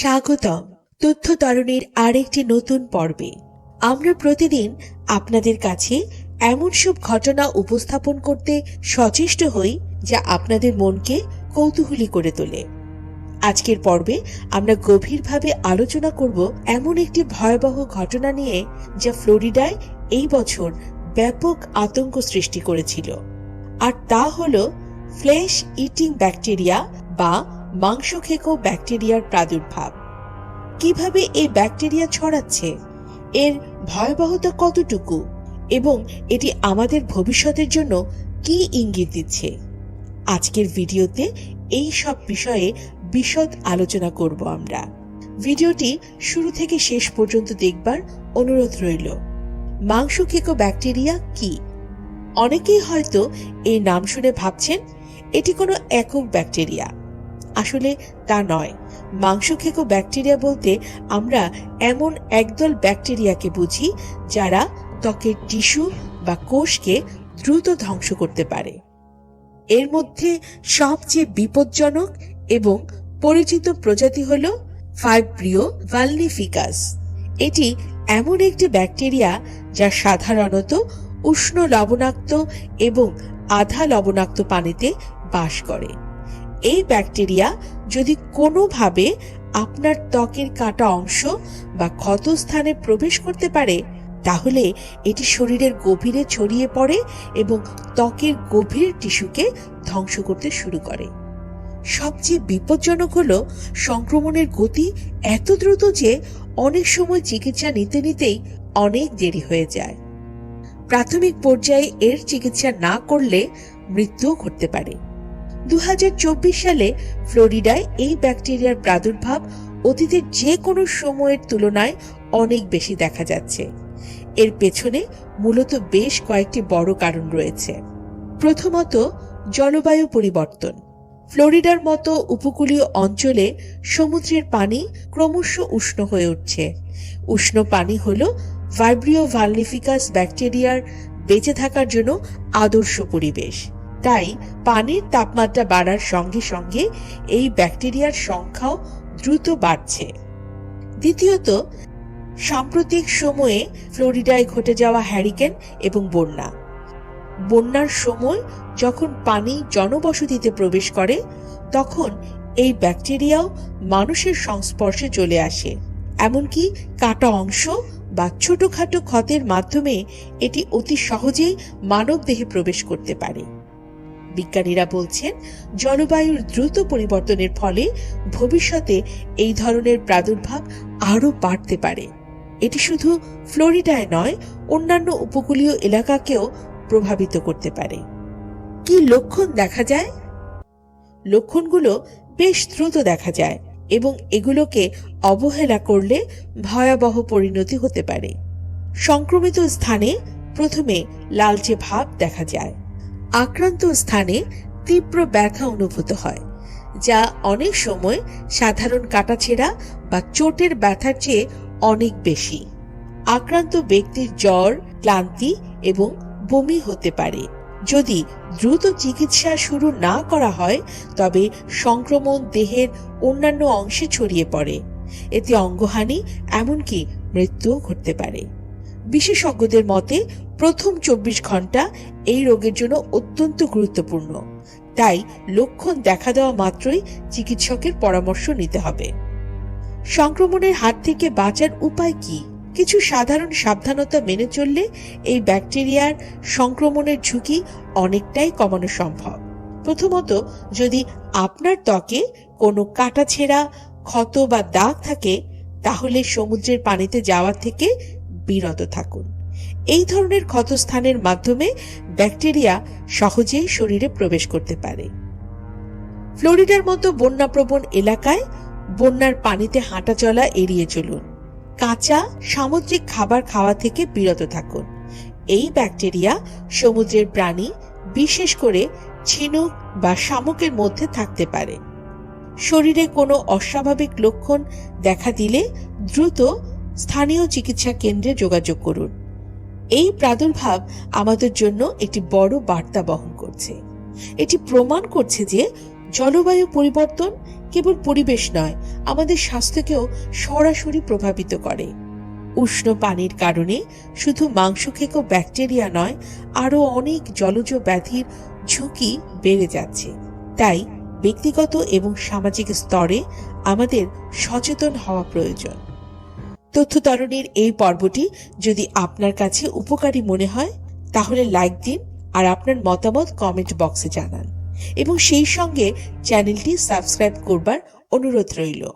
স্বাগতম। তথ্য তরণীর আরেকটি নতুন পর্বে। আমরা প্রতিদিন আপনাদের কাছে এমন সব ঘটনা উপস্থাপন করতে সচেষ্ট হই যা আপনাদের মনকে কৌতূহলী করে তোলে। আজকের পর্বে আমরা গভীরভাবে আলোচনা করব এমন একটি ভয়াবহ ঘটনা নিয়ে যা ফ্লোরিডায় এই বছর ব্যাপক আতঙ্ক সৃষ্টি করেছিল। আর তা হল ফ্লেশ ইটিং ব্যাকটেরিয়া বা মাংস খেকো ব্যাকটেরিয়ার প্রাদুর্ভাব। কীভাবে এই ব্যাকটেরিয়া ছড়াচ্ছে? এর ভয়াবহতা কতটুকু? এবং এটি আমাদের ভবিষ্যতের জন্য কি ইঙ্গিত দিচ্ছে? আজকের ভিডিওতে এই সব বিষয়ে বিশদ আলোচনা করব আমরা। ভিডিওটি শুরু থেকে শেষ পর্যন্ত দেখবার অনুরোধ রইল। মাংস খেকো ব্যাকটেরিয়া কি? অনেকেই হয়তো এই নাম শুনে ভাবছেন, এটি কোনো একক ব্যাকটেরিয়া। আসলে তা নয়। মাংস খেকো ব্যাকটেরিয়া বলতে আমরা এমন একদল ব্যাকটেরিয়াকে বুঝি যারা ত্বকের টিস্যু বা কোষকে দ্রুত ধ্বংস করতে পারে। এর মধ্যে সবচেয়ে বিপজ্জনক এবং পরিচিত প্রজাতি হল ফাইব্রিও ভালনিফিকাস এটি এমন একটি ব্যাকটেরিয়া যা সাধারণত উষ্ণ লবণাক্ত এবং আধা লবণাক্ত পানিতে বাস করে। এই ব্যাকটেরিয়া যদি কোনোভাবে আপনার ত্বকের কাটা অংশ বা ক্ষতস্থানে প্রবেশ করতে পারে, তাহলে এটি শরীরের গভীরে ছড়িয়ে পড়ে এবং ত্বকের গভীর টিস্যুকে ধ্বংস করতে শুরু করে। সবচেয়ে বিপজ্জনক হলো সংক্রমণের গতি এত দ্রুত যে অনেক সময় চিকিৎসা নিতে নিতেই অনেক দেরি হয়ে যায়। প্রাথমিক পর্যায়ে এর চিকিৎসা না করলে মৃত্যুও ঘটতে পারে। দু হাজার চব্বিশ সালে ফ্লোরিডায় এই ব্যাকটেরিয়ার প্রাদুর্ভাব অতীতের যে কোনো সময়ের তুলনায় অনেক বেশি দেখা যাচ্ছে। এর পেছনে মূলত বেশ কয়েকটি বড় কারণ রয়েছে। প্রথমত, জলবায়ু পরিবর্তন। ফ্লোরিডার মতো উপকূলীয় অঞ্চলে সমুদ্রের পানি ক্রমশ উষ্ণ হয়ে উঠছে। উষ্ণ পানি হল ভাইব্রিও ভালনিফিকাস ব্যাকটেরিয়ার বেঁচে থাকার জন্য আদর্শ পরিবেশ। তাই পানির তাপমাত্রা বাড়ার সঙ্গে সঙ্গে এই ব্যাকটেরিয়ার সংখ্যাও দ্রুত বাড়ছে। দ্বিতীয়ত, সাম্প্রতিক সময়ে ফ্লোরিডায় ঘটে যাওয়া হ্যারিকেন এবং বন্যা। বন্যার সময় যখন পানি জনবসতিতে প্রবেশ করে, তখন এই ব্যাকটেরিয়াও মানুষের সংস্পর্শে চলে আসে। এমনকি কাটা অংশ বা ছোটখাটো ক্ষতের মাধ্যমে এটি অতি সহজেই মানব দেহে প্রবেশ করতে পারে। বিজ্ঞানীরা বলছেন, জলবায়ুর দ্রুত পরিবর্তনের ফলে ভবিষ্যতে এই ধরনের প্রাদুর্ভাব আরও বাড়তে পারে। এটি শুধু ফ্লোরিডায় নয়, অন্যান্য উপকূলীয় এলাকাকেও প্রভাবিত করতে পারে। কি লক্ষণ দেখা যায়? লক্ষণগুলো বেশ দ্রুত দেখা যায় এবং এগুলোকে অবহেলা করলে ভয়াবহ পরিণতি হতে পারে। সংক্রমিত স্থানে প্রথমে লালচে ভাব দেখা যায়। আক্রান্ত স্থানে তীব্র ব্যথা অনুভূত হয়, যা অনেক সময় সাধারণ কাটাছেঁড়া বা চোটের ব্যথার চেয়ে অনেক বেশি। আক্রান্ত ব্যক্তির জ্বর, ক্লান্তি এবং বমি হতে পারে। যদি দ্রুত চিকিৎসা শুরু না করা হয়, তবে সংক্রমণ দেহের অন্যান্য অংশে ছড়িয়ে পড়ে। এতে অঙ্গহানি, এমনকি মৃত্যুও ঘটতে পারে। বিশেষজ্ঞদের মতে প্রথম চব্বিশ ঘণ্টা এই রোগের জন্য অত্যন্ত গুরুত্বপূর্ণ। তাই লক্ষণ দেখা দেওয়া মাত্রই চিকিৎসকের পরামর্শ নিতে হবে। সংক্রমণের হাত থেকে বাঁচার উপায় কি? কিছু সাধারণ সাবধানতা মেনে চললে এই ব্যাকটেরিয়ার সংক্রমণের ঝুঁকি অনেকটাই কমানো সম্ভব। প্রথমত, যদি আপনার ত্বকে কোনো কাটাছেঁড়া ক্ষত বা দাগ থাকে, তাহলে সমুদ্রের পানিতে যাওয়া থেকে বিরত থাকুন। এই ধরনের ক্ষতস্থানের মাধ্যমে ব্যাকটেরিয়া সহজেই শরীরে প্রবেশ করতে পারে। ফ্লোরিডার মতো বন্যাপ্রবণ এলাকায় বন্যার পানিতে হাঁটা চলা এড়িয়ে চলুন। কাঁচা, সামুদ্রিক খাবার খাওয়া থেকে বিরত থাকুন। এই ব্যাকটেরিয়া সমুদ্রের প্রাণী, বিশেষ করে ঝিনুক বা শামুকের মধ্যে থাকতে পারে। শরীরে কোনো অস্বাভাবিক লক্ষণ দেখা দিলে দ্রুত স্থানীয় চিকিৎসা কেন্দ্রে যোগাযোগ করুন। এই প্রাদুর্ভাব আমাদের জন্য একটি বড় বার্তা বহন করছে। এটি প্রমাণ করছে যে জলবায়ু পরিবর্তন কেবল পরিবেশ নয়, আমাদের স্বাস্থ্যকেও সরাসরি প্রভাবিত করে। উষ্ণ পানির কারণে শুধু মাংস খেকো ব্যাকটেরিয়া নয়, আরও অনেক জলজ ব্যাধির ঝুঁকি বেড়ে যাচ্ছে। তাই ব্যক্তিগত এবং সামাজিক স্তরে আমাদের সচেতন হওয়া প্রয়োজন। তথ্য তরণীর এই পর্বটি যদি আপনার কাছে উপকারী মনে হয়, তাহলে লাইক দিন আর আপনার মতামত কমেন্ট বক্সে জানান। এবং সেই সঙ্গে চ্যানেলটি সাবস্ক্রাইব করবার অনুরোধ রইল।